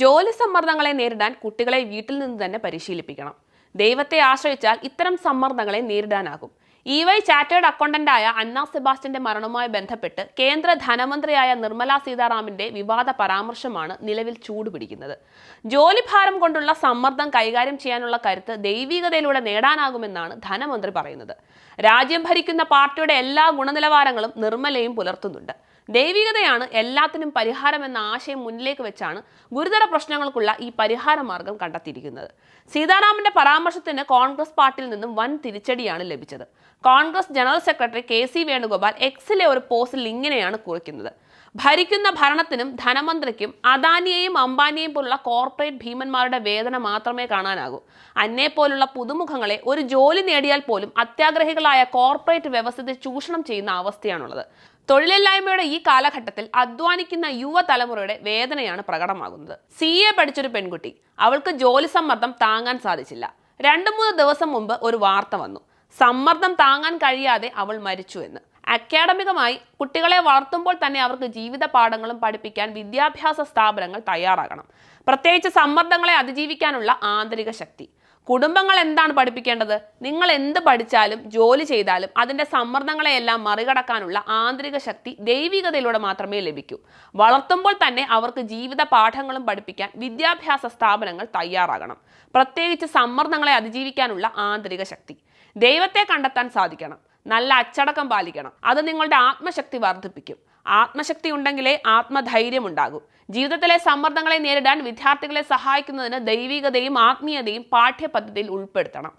ജോലി സമ്മർദ്ദങ്ങളെ നേരിടാൻ കുട്ടികളെ വീട്ടിൽ നിന്ന് തന്നെ പരിശീലിപ്പിക്കണം. ദൈവത്തെ ആശ്രയിച്ചാൽ ഇത്തരം സമ്മർദ്ദങ്ങളെ നേരിടാനാകും. ഇ വൈ ചാർട്ടേഡ് അക്കൗണ്ടന്റായ അന്നാ സെബാസ്റ്റ്യന്റെ മരണവുമായി ബന്ധപ്പെട്ട് കേന്ദ്ര ധനമന്ത്രിയായ നിർമ്മല സീതാറാമിന്റെ വിവാദ പരാമർശമാണ് നിലവിൽ ചൂടുപിടിക്കുന്നത്. ജോലിഭാരം കൊണ്ടുള്ള സമ്മർദ്ദം കൈകാര്യം ചെയ്യാനുള്ള കരുത്ത് ദൈവികതയിലൂടെ നേടാനാകുമെന്നാണ് ധനമന്ത്രി പറയുന്നത്. രാജ്യം ഭരിക്കുന്ന പാർട്ടിയുടെ എല്ലാ ഗുണനിലവാരങ്ങളും നിർമ്മലയും പുലർത്തുന്നുണ്ട്. ദൈവികതയാണ് എല്ലാത്തിനും പരിഹാരം എന്ന ആശയം മുന്നിലേക്ക് വെച്ചാണ് ഗുരുതര പ്രശ്നങ്ങൾക്കുള്ള ഈ പരിഹാര മാർഗം കണ്ടെത്തിയിരിക്കുന്നത്. സീതാരാമന്റെ പരാമർശത്തിന് കോൺഗ്രസ് പാർട്ടിയിൽ നിന്നും വൻ തിരിച്ചടിയാണ് ലഭിച്ചത്. Congress general secretary K C Venugopal എക്സിലെ ഒരു പോസ്റ്റിൽ ഇങ്ങനെയാണ് കുറിക്കുന്നത്. ഭരിക്കുന്ന ഭരണത്തിനും ധനമന്ത്രിക്കും അദാനിയെയും അംബാനിയെയും പോലുള്ള കോർപ്പറേറ്റ് ഭീമന്മാരുടെ വേദന മാത്രമേ കാണാനാകൂ. അന്നെ പോലുള്ള പുതുമുഖങ്ങളെ ഒരു ജോലി നേടിയാൽ പോലും അത്യാഗ്രഹികളായ കോർപ്പറേറ്റ് വ്യവസ്ഥയെ ചൂഷണം ചെയ്യുന്ന അവസ്ഥയാണുള്ളത്. തൊഴിലില്ലായ്മയുടെ ഈ കാലഘട്ടത്തിൽ അധ്വാനിക്കുന്ന യുവതലമുറയുടെ വേദനയാണ് പ്രകടമാകുന്നത്. സി എ പഠിച്ചൊരു പെൺകുട്ടി. അവൾക്ക് ജോലി സമ്മർദ്ദം താങ്ങാൻ സാധിച്ചില്ല. രണ്ടു മൂന്ന് ദിവസം മുമ്പ് ഒരു വാർത്ത വന്നു. സമ്മർദ്ദം താങ്ങാൻ കഴിയാതെ അവൾ മരിച്ചു എന്ന്. അക്കാഡമികമായി കുട്ടികളെ വളർത്തുമ്പോൾ തന്നെ അവർക്ക് ജീവിത പാഠങ്ങളും പഠിപ്പിക്കാൻ വിദ്യാഭ്യാസ സ്ഥാപനങ്ങൾ തയ്യാറാകണം. പ്രത്യേകിച്ച് സമ്മർദ്ദങ്ങളെ അതിജീവിക്കാനുള്ള ആന്തരിക ശക്തി. കുടുംബങ്ങൾ എന്താണ് പഠിപ്പിക്കേണ്ടത്? നിങ്ങൾ എന്ത് പഠിച്ചാലും ജോലി ചെയ്താലും അതിന്റെ സമ്മർദ്ദങ്ങളെയെല്ലാം മറികടക്കാനുള്ള ആന്തരിക ശക്തി ദൈവികതയിലൂടെ മാത്രമേ ലഭിക്കൂ. വളർത്തുമ്പോൾ തന്നെ അവർക്ക് ജീവിത പാഠങ്ങളും പഠിപ്പിക്കാൻ വിദ്യാഭ്യാസ സ്ഥാപനങ്ങൾ തയ്യാറാകണം. പ്രത്യേകിച്ച് സമ്മർദ്ദങ്ങളെ അതിജീവിക്കാനുള്ള ആന്തരിക ശക്തി. ദൈവത്തെ കണ്ടെത്താൻ സാധിക്കണം. നല്ല അച്ചടക്കം പാലിക്കണം. അത് നിങ്ങളുടെ ആത്മശക്തി വർദ്ധിപ്പിക്കും. ആത്മശക്തി ഉണ്ടെങ്കിലേ ആത്മധൈര്യം ഉണ്ടാകും. ജീവിതത്തിലെ സമ്മർദ്ദങ്ങളെ നേരിടാൻ വിദ്യാർത്ഥികളെ സഹായിക്കുന്നതിന് ദൈവികതയും ആത്മീയതയും പാഠ്യപദ്ധതിയിൽ ഉൾപ്പെടുത്തണം.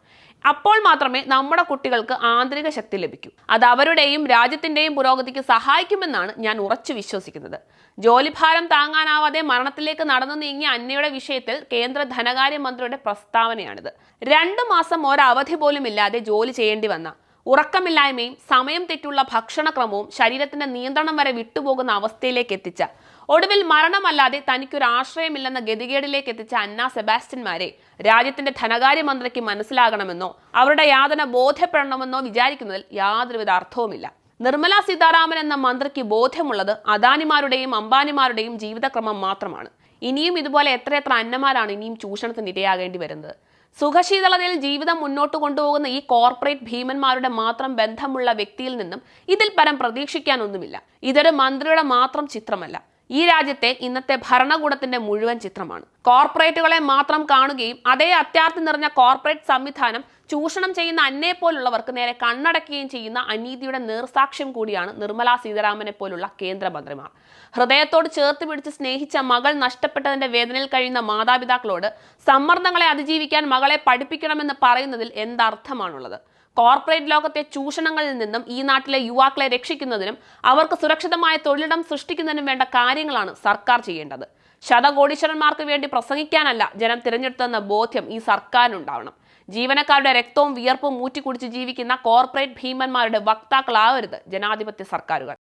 അപ്പോൾ മാത്രമേ നമ്മുടെ കുട്ടികൾക്ക് ആന്തരിക ശക്തി ലഭിക്കൂ. അത് അവരുടെയും രാജ്യത്തിന്റെയും പുരോഗതിക്ക് സഹായിക്കുമെന്നാണ് ഞാൻ ഉറച്ചു വിശ്വസിക്കുന്നത്. ജോലിഭാരം താങ്ങാനാവാതെ മരണത്തിലേക്ക് നടന്നു നീങ്ങിയ അന്നയുടെ വിഷയത്തിൽ കേന്ദ്ര ധനകാര്യ മന്ത്രിയുടെ പ്രസ്താവനയാണിത്. രണ്ടു മാസം ഒരവധി പോലും ഇല്ലാതെ ജോലി ചെയ്യേണ്ടി വന്ന ഉറക്കമില്ലായ്മയും സമയം തെറ്റുള്ള ഭക്ഷണക്രമവും ശരീരത്തിന്റെ നിയന്ത്രണം വരെ വിട്ടുപോകുന്ന അവസ്ഥയിലേക്ക് എത്തിച്ച. ഒടുവിൽ മരണമല്ലാതെ തനിക്കൊരു ആശ്രയമില്ലെന്ന ഗതികേടിലേക്ക് എത്തിച്ച അന്ന സെബാസ്റ്റ്യന്മാരെ രാജ്യത്തിന്റെ ധനകാര്യമന്ത്രിക്ക് മനസ്സിലാകണമെന്നോ അവരുടെ യാതന ബോധ്യപ്പെടണമെന്നോ വിചാരിക്കുന്നതിൽ യാതൊരുവിധ അർത്ഥവുമില്ല. നിർമ്മല സീതാരാമൻ എന്ന മന്ത്രിക്ക് ബോധ്യമുള്ളത് അദാനിമാരുടെയും അംബാനിമാരുടെയും ജീവിതക്രമം മാത്രമാണ്. ഇനിയും ഇതുപോലെ എത്രയെത്ര അന്നമാരാണ് ഇനിയും ചൂഷണത്തിന് ഇരയാകേണ്ടി വരുന്നത്? സുഖശീതളതയിൽ ജീവിതം മുന്നോട്ട് കൊണ്ടുപോകുന്ന ഈ കോർപ്പറേറ്റ് ഭീമന്മാരുടെ മാത്രം ബന്ധമുള്ള വ്യക്തിയിൽ നിന്നും ഇതിൽ പരം പ്രതീക്ഷിക്കാനൊന്നുമില്ല. ഇതൊരു മന്ത്രിയുടെ മാത്രം ചിത്രമല്ല. ഈ രാജ്യത്തെ ഇന്നത്തെ ഭരണകൂടത്തിന്റെ മുഴുവൻ ചിത്രമാണ്. കോർപ്പറേറ്റുകളെ മാത്രം കാണുകയും അതേ അത്യാർത്ഥി നിറഞ്ഞ കോർപ്പറേറ്റ് സംവിധാനം ചൂഷണം ചെയ്യുന്ന അന്നെ പോലുള്ളവർക്ക് നേരെ കണ്ണടക്കുകയും ചെയ്യുന്ന അനീതിയുടെ നേർസാക്ഷ്യം കൂടിയാണ് നിർമ്മല സീതാരാമനെ പോലുള്ള കേന്ദ്രമന്ത്രിമാർ ഹൃദയത്തോട് ചേർത്ത് പിടിച്ച് സ്നേഹിച്ച മകൾ നഷ്ടപ്പെട്ടതിന്റെ വേദനയിൽ കഴിയുന്ന മാതാപിതാക്കളോട് സമ്മർദ്ദങ്ങളെ അതിജീവിക്കാൻ മകളെ പഠിപ്പിക്കണമെന്ന് പറയുന്നതിൽ എന്തർത്ഥമാണുള്ളത്? കോർപ്പറേറ്റ് ലോകത്തെ ചൂഷണങ്ങളിൽ നിന്നും ഈ നാട്ടിലെ യുവാക്കളെ രക്ഷിക്കുന്നതിനും അവർക്ക് സുരക്ഷിതമായ തൊഴിലിടം സൃഷ്ടിക്കുന്നതിനും വേണ്ട കാര്യങ്ങളാണ് സർക്കാർ ചെയ്യേണ്ടത്. ശതകോടീശ്വരന്മാർക്ക് വേണ്ടി പ്രസംഗിക്കാനല്ല ജനം തിരഞ്ഞെടുത്തെന്ന ബോധ്യം ഈ സർക്കാരിനുണ്ടാവണം. ജീവനക്കാരുടെ രക്തവും വിയർപ്പും ഊറ്റിക്കുടിച്ച് ജീവിക്കുന്ന കോർപ്പറേറ്റ് ഭീമന്മാരുടെ വക്താക്കളാവരുത് ജനാധിപത്യ സർക്കാരുകൾ.